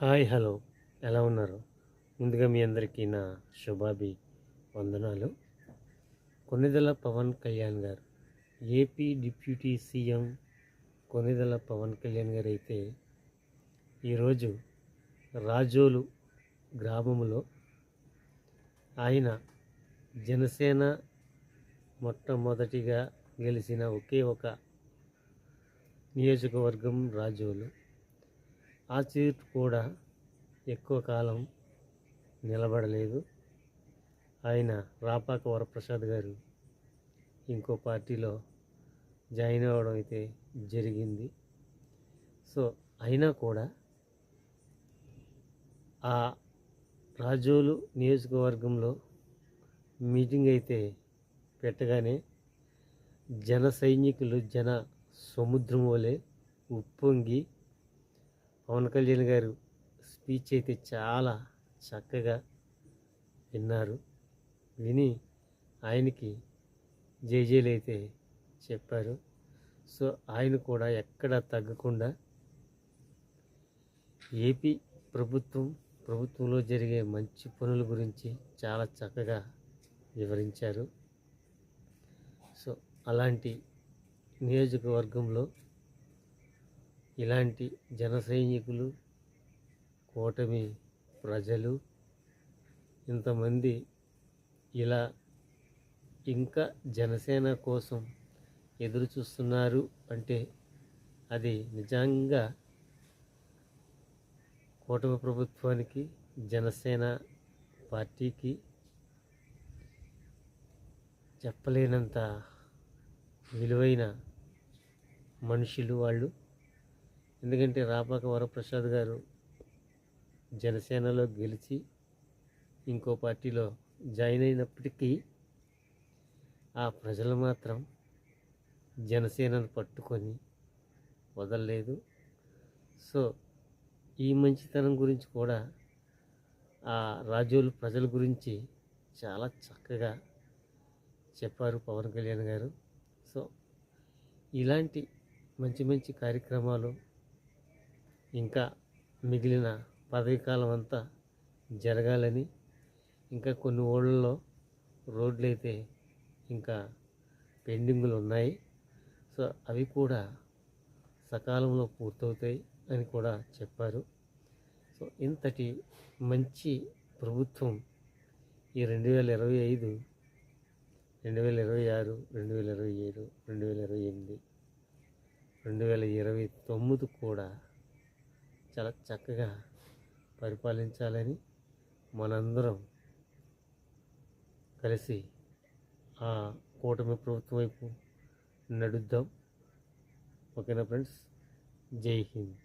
Hi hello. ఎలా ఉన్నారు? ముందుగా మీ అందరికీ నా శుభాభి వందనాలు Konidela Pawan Kalyan garu AP deputy CM Konidela Pawan Kalyan garu అయితే ఈరోజు రాజోలు గ్రామంలో ఆయన జనసేన మొట్టమొదటిగా గెలిచిన ఒకే ఒక నియోజకవర్గం రాజోలు. ఆ సీట్ కూడా ఎక్కువ కాలం నిలబడలేదు. ఆయన రాపాక వరప్రసాద్ గారు ఇంకో పార్టీలో జాయిన్ అవ్వడం అయితే జరిగింది. సో అయినా కూడా ఆ రాజోలు నియోజకవర్గంలో మీటింగ్ అయితే పెట్టగానే జన సైనికులు జన సముద్రం వలె ఉప్పొంగి పవన్ కళ్యాణ్ గారు స్పీచ్ అయితే చాలా చక్కగా విన్నారు. విని ఆయనకి జేజేలు అయితే చెప్పారు. సో ఆయన కూడా ఎక్కడ తగ్గకుండా ఏపీ ప్రభుత్వం ప్రభుత్వంలో జరిగే మంచి పనుల గురించి చాలా చక్కగా వివరించారు. సో అలాంటి నియోజకవర్గంలో ఇలాంటి జన సైనికులు కూటమి ప్రజలు ఇంతమంది ఇలా ఇంకా జనసేన కోసం ఎదురు చూస్తున్నారు అంటే అది నిజంగా కూటమి ప్రభుత్వానికి జనసేన పార్టీకి చెప్పలేనంత విలువైన మనుషులు వాళ్ళు ఎందుకంటే రాపాక వరప్రసాద్ గారు జనసేనలో గెలిచి ఇంకో పార్టీలో జాయిన్ అయినప్పటికీ ఆ ప్రజలు మాత్రం జనసేనను పట్టుకొని వదలలేదు. సో ఈ మంచితనం గురించి కూడా ఆ రాజోలు ప్రజల గురించి చాలా చక్కగా చెప్పారు పవన్ కళ్యాణ్ గారు. సో ఇలాంటి మంచి మంచి కార్యక్రమాలు ఇంకా మిగిలిన పదవి కాలం అంతా జరగాలని ఇంకా కొన్ని ఊళ్ళలో రోడ్లు అయితే ఇంకా పెండింగులు ఉన్నాయి సో అవి కూడా సకాలంలో పూర్తవుతాయి అని కూడా చెప్పారు. సో ఇంతటి మంచి ప్రభుత్వం ఈ రెండు వేల ఇరవై ఐదు రెండు వేల ఇరవై ఆరు రెండు వేల ఇరవై ఏడు రెండు వేల ఇరవై ఎనిమిది రెండు వేల ఇరవై తొమ్మిది కూడా చాలా చక్కగా పరిపాలించాలని మనందరం కలిసి ఆ కూటమి ప్రభుత్వం వైపు నడుద్దాం. ఓకేనా ఫ్రెండ్స్? జై హింద్.